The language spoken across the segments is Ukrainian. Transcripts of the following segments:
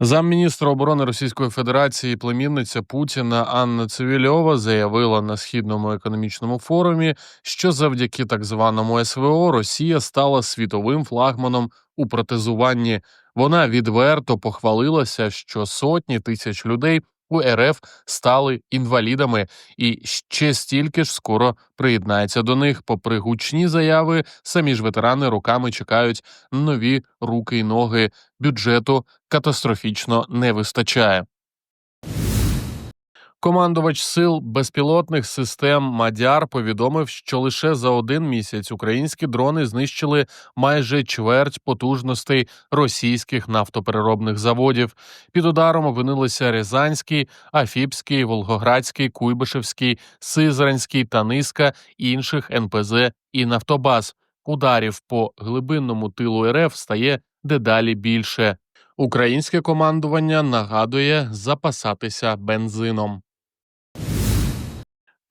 Замміністра оборони Російської Федерації, племінниця Путіна Анна Цивільова заявила на східному економічному форумі, що завдяки так званому СВО Росія стала світовим флагманом у протезуванні. Вона відверто похвалилася, що сотні тисяч людей у РФ стали інвалідами, і ще стільки ж скоро приєднається до них. Попри гучні заяви, самі ж ветерани руками чекають нові руки й ноги. Бюджету катастрофічно не вистачає. Командувач сил безпілотних систем Мадяр повідомив, що лише за один місяць українські дрони знищили майже чверть потужностей російських нафтопереробних заводів. Під ударом опинилися Рязанський, Афіпський, Волгоградський, Куйбишевський, Сизранський та низка інших НПЗ і Нафтобаз. Ударів по глибинному тилу РФ стає дедалі більше. Українське командування нагадує запасатися бензином.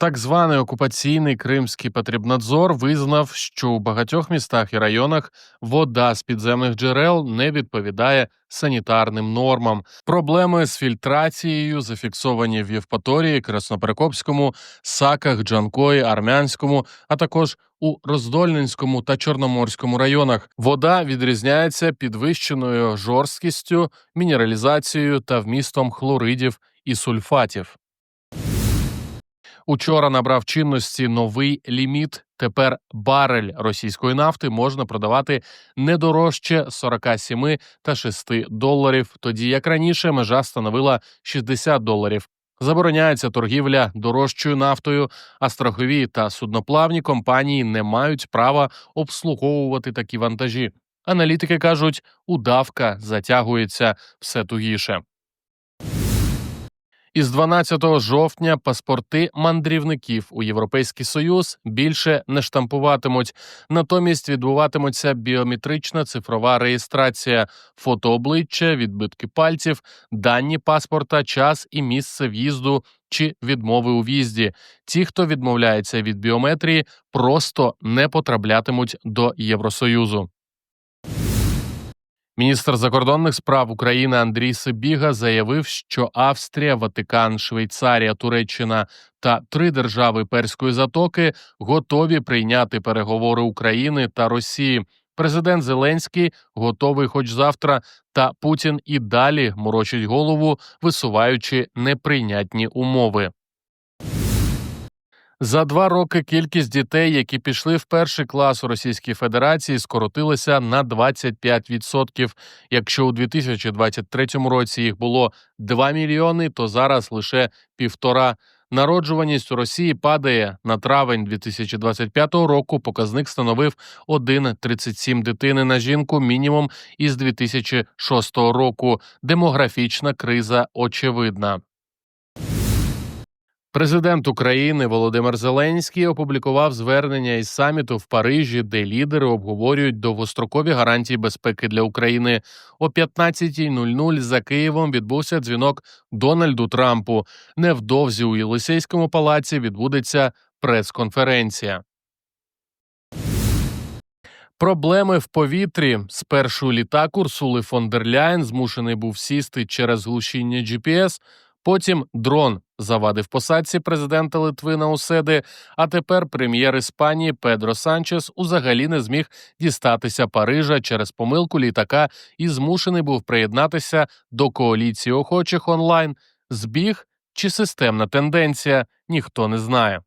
Так званий окупаційний кримський потрібнадзор визнав, що у багатьох містах і районах вода з підземних джерел не відповідає санітарним нормам. Проблеми з фільтрацією зафіксовані в Євпаторії, Красноперекопському, Саках, Джанкої, Армянському, а також у Роздольненському та Чорноморському районах. Вода відрізняється підвищеною жорсткістю, мінералізацією та вмістом хлоридів і сульфатів. Учора набрав чинності новий ліміт. Тепер барель російської нафти можна продавати не дорожче 47 та 6 доларів, тоді як раніше межа становила 60 доларів. Забороняється торгівля дорожчою нафтою, а страхові та судноплавні компанії не мають права обслуговувати такі вантажі. Аналітики кажуть, удавка затягується все тугіше. Із 12 жовтня паспорти мандрівників у Європейський Союз більше не штампуватимуть. Натомість відбуватиметься біометрична цифрова реєстрація, фото обличчя, відбитки пальців, дані паспорта, час і місце в'їзду чи відмови у в'їзді. Ті, хто відмовляється від біометрії, просто не потраплятимуть до Євросоюзу. Міністр закордонних справ України Андрій Сибіга заявив, що Австрія, Ватикан, Швейцарія, Туреччина та три держави Перської затоки готові прийняти переговори України та Росії. Президент Зеленський готовий, хоч завтра, та Путін і далі морочить голову, висуваючи неприйнятні умови. За два роки кількість дітей, які пішли в перший клас у Російській Федерації, скоротилася на 25%. Якщо у 2023 році їх було 2 мільйони, то зараз лише півтора. Народжуваність у Росії падає на травень 2025 року. Показник становив 1,37 дитини на жінку мінімум із 2006 року. Демографічна криза очевидна. Президент України Володимир Зеленський опублікував звернення із саміту в Парижі, де лідери обговорюють довгострокові гарантії безпеки для України. О 15.00 за Києвом відбувся дзвінок Дональду Трампу. Невдовзі у Єлисейському палаці відбудеться прес-конференція. Проблеми в повітрі. Спершу літак Урсули фон дер Ляєн змушений був сісти через глушіння GPS, Потім дрон завадив посадці президента Литви на уседи. А тепер прем'єр Іспанії Педро Санчес узагалі не зміг дістатися Парижа через помилку літака і змушений був приєднатися до коаліції охочих онлайн. Збіг чи системна тенденція ніхто не знає.